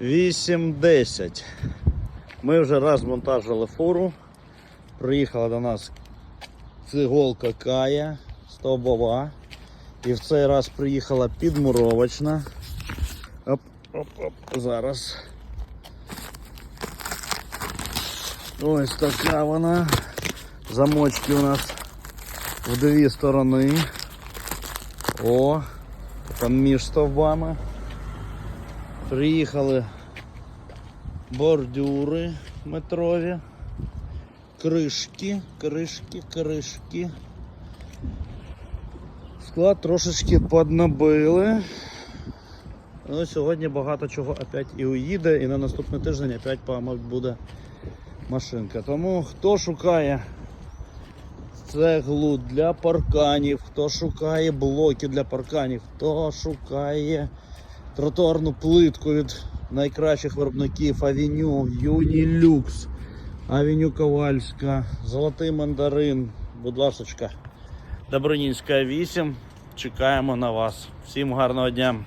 8.10. Ми вже розвантажили фуру. Приїхала до нас циголка Кая стовбова. І в цей раз приїхала підмуровочна. Оп, оп, оп, зараз. Ось така вона. Замочки у нас в дві сторони. О, там між стовбами. Приїхали бордюри метрові. Кришки, кришки, кришки. Склад трошечки поднабили. Ну, сьогодні багато чого опять і уїде, і на наступний тиждень опять, мабуть, буде машинка. Тому хто шукає цеглу для парканів, хто шукає блоки для парканів, хто шукає тротуарну плитку від найкращих виробників Авеню, Юнілюкс, Авеню Ковальська, Золотий мандарин, будь ласочка, Добронінська 8. Чекаємо на вас. Всім гарного дня!